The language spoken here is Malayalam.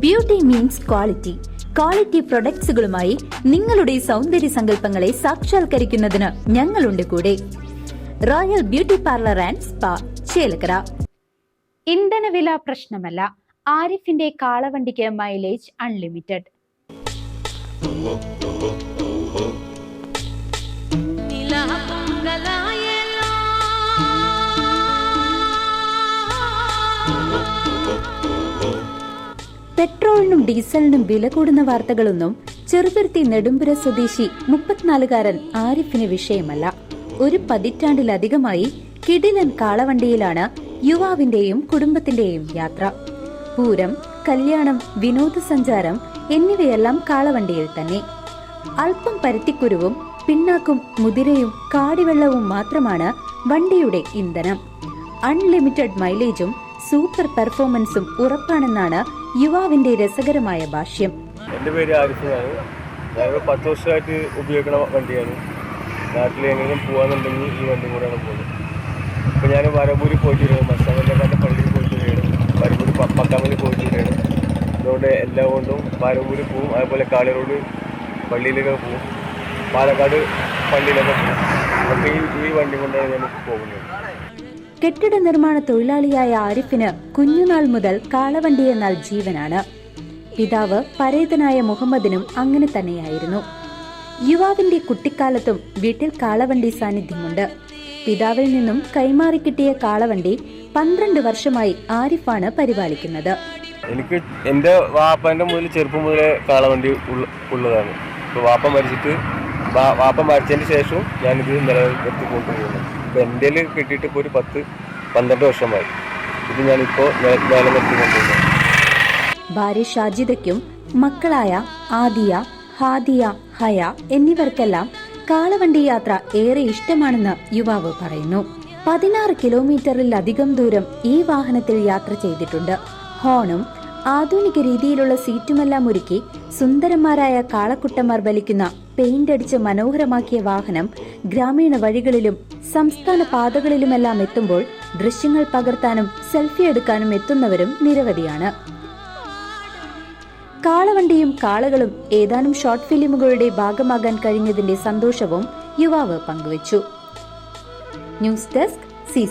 ബ്യൂട്ടി മീൻസ് ക്വാളിറ്റി ക്വാളിറ്റി പ്രൊഡക്ട്സുകളുമായി നിങ്ങളുടെ സൗന്ദര്യ സങ്കല്പങ്ങളെ സാക്ഷാത്കരിക്കുന്നതിന് ഞങ്ങളുണ്ട് കൂടെ. Royal beauty parlour and spa Chelakkara. ഇന്ധനവില പ്രശ്നമല്ല. ആരിഫിന്റെ കാളവണ്ടിക്ക് മൈലേജ് അൺലിമിറ്റഡ് പെട്രോളിനും ഡീസലിനും വില കൂടുന്ന വാർത്തകളൊന്നും ചെറുതുരുത്തി നെടുമ്പുര സ്വദേശി മുപ്പത്തിനാലുകാരൻ ആരിഫിന് വിഷയമല്ല. ഒരു പതിറ്റാണ്ടിലധികമായി കിടിലൻ കാളവണ്ടിയിലാണ് യുവാവിന്റെയും കുടുംബത്തിന്റെയും യാത്ര. പൂരം കല്യാണം വിനോദസഞ്ചാരം എന്നിവയെല്ലാം കാളവണ്ടിയിൽ തന്നെ. അല്പം പരുത്തിക്കുരുവും പിന്നാക്കും മുതിരയും കാടിവെള്ളവും മാത്രമാണ് വണ്ടിയുടെ ഇന്ധനം. അൺലിമിറ്റഡ് മൈലേജും സൂപ്പർ പെർഫോമൻസും ഉറപ്പാണെന്നാണ് യുവാവിന്റെ രസകരമായ ഭാഷ്യം. എന്റെ പേര് ആരിഫാണ് ഞാൻ പത്ത് വർഷമായിട്ട് ഉപയോഗിക്കുന്ന വണ്ടിയാണ്. നാട്ടിൽ എങ്ങനെയും പോകാന്നുണ്ടെങ്കിൽ ഈ വണ്ടി കൂടെയാണ് പോകുന്നത്. ഇപ്പോൾ ഞാൻ വരപൂരി പോയിട്ട് വരികയാണ് മസ്താമല്ലാത്ത പള്ളിയിൽ പോയിട്ട് വരികയാണ് വരമ്പൂര് പക്കാമലി പോയിട്ട് വരികയാണ് അതുകൊണ്ട് എല്ലാം കൊണ്ടും വരപൂരി പോവും. അതുപോലെ കാളിറോഡ് പള്ളിയിലൊക്കെ പോവും. പാലക്കാട് പള്ളിയിലൊക്കെ പോവും. അപ്പോൾ ഈ വണ്ടി കൊണ്ടാണ് ഞാൻ പോകുന്നത്. കെട്ടിട നിർമ്മാണ തൊഴിലാളിയായ ആരിഫിന് കുഞ്ഞുനാൾ മുതൽ കാളവണ്ടി എന്നാൽ ജീവനാണ്. പിതാവ് പരേതനായ മുഹമ്മദിനും അങ്ങനെ തന്നെയായിരുന്നു. യുവാവിന്റെ കുട്ടിക്കാലത്തും വീട്ടിൽ കാളവണ്ടി സാന്നിധ്യമുണ്ട്. പിതാവിൽ നിന്നും കൈമാറി കിട്ടിയ കാളവണ്ടി പന്ത്രണ്ട് വർഷമായി ആരിഫാണ് പരിപാലിക്കുന്നത്. എനിക്ക് എന്റെ വാപ്പന്റെ മുതൽ ചെറുപ്പം മുതലേ കാളവണ്ടി ഉള്ളതാണ്. വാപ്പ മരിച്ചിട്ട് വാപ്പ മരിച്ചതിന് ശേഷവും ഞാനിത് നിലനിർത്തി കൊണ്ടുപോകുന്നു. ഇപ്പോൾ എന്റെ കിട്ടിയിട്ട് ഇപ്പോൾ ഒരു പത്ത് പന്ത്രണ്ട് വർഷമായി. ഇത് ഞാനിപ്പോൾ കൊണ്ടുപോകുന്നു ഭാര്യ ഷാജിദയ്ക്കും മക്കളായ ആദിയ ഹാദിയ ഹയ എന്നിവർക്കെല്ലാം കാളവണ്ടി യാത്ര ഏറെ ഇഷ്ടമാണെന്ന് യുവാവ് പറയുന്നു. പതിനാറ് കിലോമീറ്ററിലധികം ദൂരം ഈ വാഹനത്തിൽ യാത്ര ചെയ്തിട്ടുണ്ട്. ഹോണും ആധുനിക രീതിയിലുള്ള സീറ്റുമെല്ലാം ഒരുക്കി സുന്ദരന്മാരായ കാളക്കുട്ടന്മാർ വലിക്കുന്ന പെയിന്റ് അടിച്ച് മനോഹരമാക്കിയ വാഹനം ഗ്രാമീണ വഴികളിലും സംസ്ഥാന പാതകളിലുമെല്ലാം എത്തുമ്പോൾ ദൃശ്യങ്ങൾ പകർത്താനും സെൽഫി എടുക്കാനും എത്തുന്നവരും നിരവധിയാണ്. കാളവണ്ടിയും കാളകളും ഏതാനും ഷോർട്ട് ഫിലിമുകളുടെ ഭാഗമാകാൻ കഴിഞ്ഞതിന്റെ സന്തോഷവും യുവാവ് പങ്കുവച്ചു. News desk C